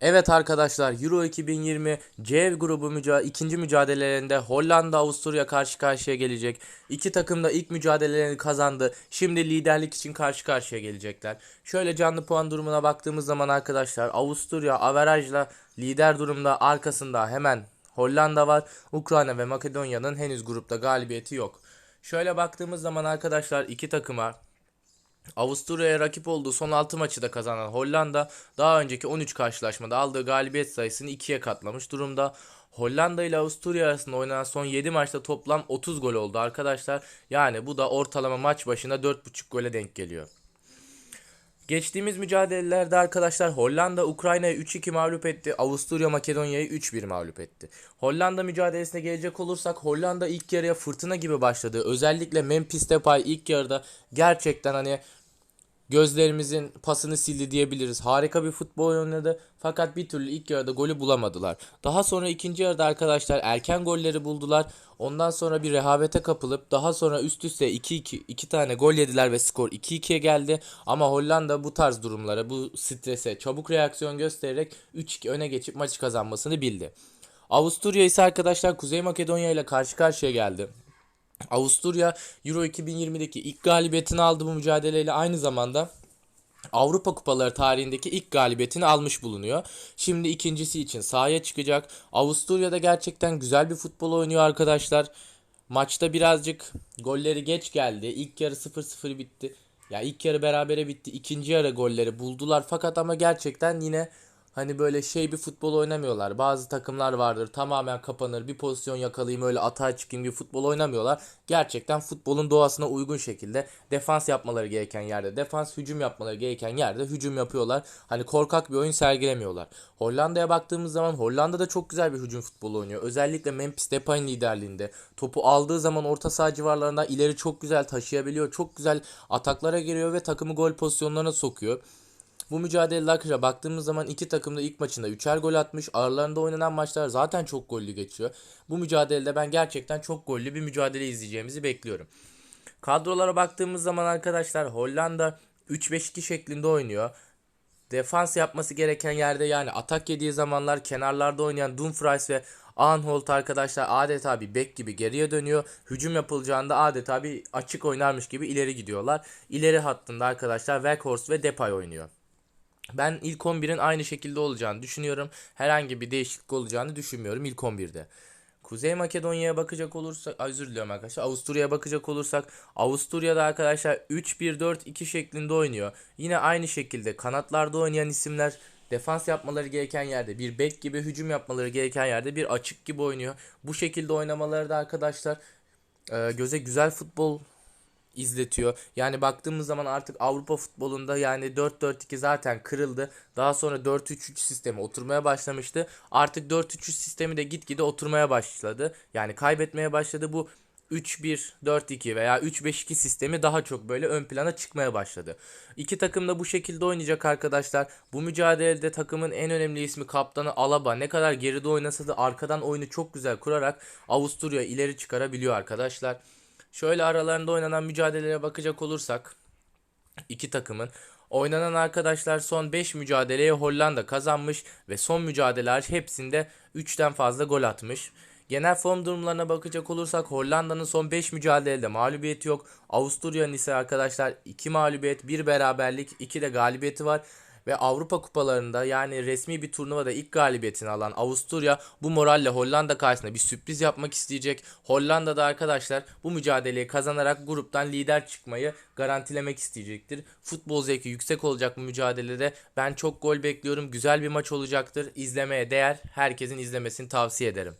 Evet arkadaşlar Euro 2020 C grubu müca ikinci mücadelelerinde Hollanda Avusturya karşı karşıya gelecek. İki takım da ilk mücadelelerini kazandı. Şimdi liderlik için karşı karşıya gelecekler. Şöyle canlı puan durumuna baktığımız zaman arkadaşlar Avusturya averajla lider durumda arkasında hemen Hollanda var. Ukrayna ve Makedonya'nın henüz grupta galibiyeti yok. Şöyle baktığımız zaman arkadaşlar iki takıma Avusturya'ya rakip olduğu son 6 maçı da kazanan Hollanda daha önceki 13 karşılaşmada aldığı galibiyet sayısını 2'ye katlamış durumda. Hollanda ile Avusturya arasında oynanan son 7 maçta toplam 30 gol oldu arkadaşlar. Yani bu da ortalama maç başına 4.5 gole denk geliyor. Geçtiğimiz mücadelelerde arkadaşlar Hollanda Ukrayna'yı 3-2 mağlup etti. Avusturya Makedonya'yı 3-1 mağlup etti. Hollanda mücadelesine gelecek olursak Hollanda ilk yarıya fırtına gibi başladı. Özellikle Memphis Depay ilk yarıda gerçekten hani gözlerimizin pasını sildi diyebiliriz. Harika bir futbol oynadı fakat bir türlü ilk yarıda golü bulamadılar. Daha sonra ikinci yarıda arkadaşlar erken golleri buldular. Ondan sonra bir rehavete kapılıp daha sonra üst üste 2-2 2 tane gol yediler ve skor 2-2'ye geldi. Ama Hollanda bu tarz durumlara, bu strese çabuk reaksiyon göstererek 3-2 öne geçip maçı kazanmasını bildi. Avusturya ise arkadaşlar Kuzey Makedonya ile karşı karşıya geldi. Avusturya Euro 2020'deki ilk galibiyetini aldı bu mücadeleyle aynı zamanda Avrupa Kupaları tarihindeki ilk galibiyetini almış bulunuyor. Şimdi ikincisi için sahaya çıkacak. Avusturya'da gerçekten güzel bir futbol oynuyor arkadaşlar. Maçta birazcık golleri geç geldi. İlk yarı 0-0 bitti. Ya ilk yarı berabere bitti. İkinci yarı golleri buldular fakat ama gerçekten yine Hani böyle şey bir futbol oynamıyorlar. Bazı takımlar vardır tamamen kapanır bir pozisyon yakalayayım öyle atağa çıkayım gibi futbol oynamıyorlar. Gerçekten futbolun doğasına uygun şekilde defans yapmaları gereken yerde defans hücum yapmaları gereken yerde hücum yapıyorlar. Hani korkak bir oyun sergilemiyorlar. Hollanda'ya baktığımız zaman Hollanda da çok güzel bir hücum futbolu oynuyor. Özellikle Memphis Depay'ın liderliğinde topu aldığı zaman orta saha civarlarında ileri çok güzel taşıyabiliyor. Çok güzel ataklara giriyor ve takımı gol pozisyonlarına sokuyor. Bu mücadeleler arkadaşlar baktığımız zaman iki takım da ilk maçında 3'er gol atmış. Aralarında oynanan maçlar zaten çok gollü geçiyor. Bu mücadelede ben gerçekten çok gollü bir mücadele izleyeceğimizi bekliyorum. Kadrolara baktığımız zaman arkadaşlar Hollanda 3-5-2 şeklinde oynuyor. Defans yapması gereken yerde yani atak yediği zamanlar kenarlarda oynayan Dumfries ve Anholt arkadaşlar adeta bir bek gibi geriye dönüyor. Hücum yapılacağında adeta bir açık oynarmış gibi ileri gidiyorlar. İleri hattında arkadaşlar Weghorst ve Depay oynuyor. Ben ilk 11'in aynı şekilde olacağını düşünüyorum. Herhangi bir değişiklik olacağını düşünmüyorum ilk 11'de. Kuzey Makedonya'ya bakacak olursak, özür diliyorum arkadaşlar. Avusturya'ya bakacak olursak, Avusturya'da arkadaşlar 3-1-4-2 şeklinde oynuyor. Yine aynı şekilde kanatlarda oynayan isimler defans yapmaları gereken yerde, bir bek gibi hücum yapmaları gereken yerde bir açık gibi oynuyor. Bu şekilde oynamaları da arkadaşlar e, göze güzel futbol izletiyor. Yani baktığımız zaman artık Avrupa futbolunda yani 4-4-2 zaten kırıldı. Daha sonra 4-3-3 sistemi oturmaya başlamıştı. Artık 4-3-3 sistemi de gitgide oturmaya başladı. Yani kaybetmeye başladı. Bu 3-1-4-2 veya 3-5-2 sistemi daha çok böyle ön plana çıkmaya başladı. İki takım da bu şekilde oynayacak arkadaşlar. Bu mücadelede takımın en önemli ismi kaptanı Alaba. Ne kadar geride oynasa da arkadan oyunu çok güzel kurarak Avusturya ileri çıkarabiliyor arkadaşlar. Şöyle aralarında oynanan mücadelelere bakacak olursak iki takımın oynanan arkadaşlar son 5 mücadeleye Hollanda kazanmış ve son mücadeleler hepsinde 3'ten fazla gol atmış. Genel form durumlarına bakacak olursak Hollanda'nın son 5 mücadelede mağlubiyeti yok. Avusturya'nın ise arkadaşlar 2 mağlubiyet, 1 beraberlik, 2 de galibiyeti var. Ve Avrupa kupalarında yani resmi bir turnuvada ilk galibiyetini alan Avusturya bu moralle Hollanda karşısında bir sürpriz yapmak isteyecek. Hollanda'da arkadaşlar bu mücadeleyi kazanarak gruptan lider çıkmayı garantilemek isteyecektir. Futbol zevki yüksek olacak bu mücadelede. Ben çok gol bekliyorum. Güzel bir maç olacaktır. İzlemeye değer. Herkesin izlemesini tavsiye ederim.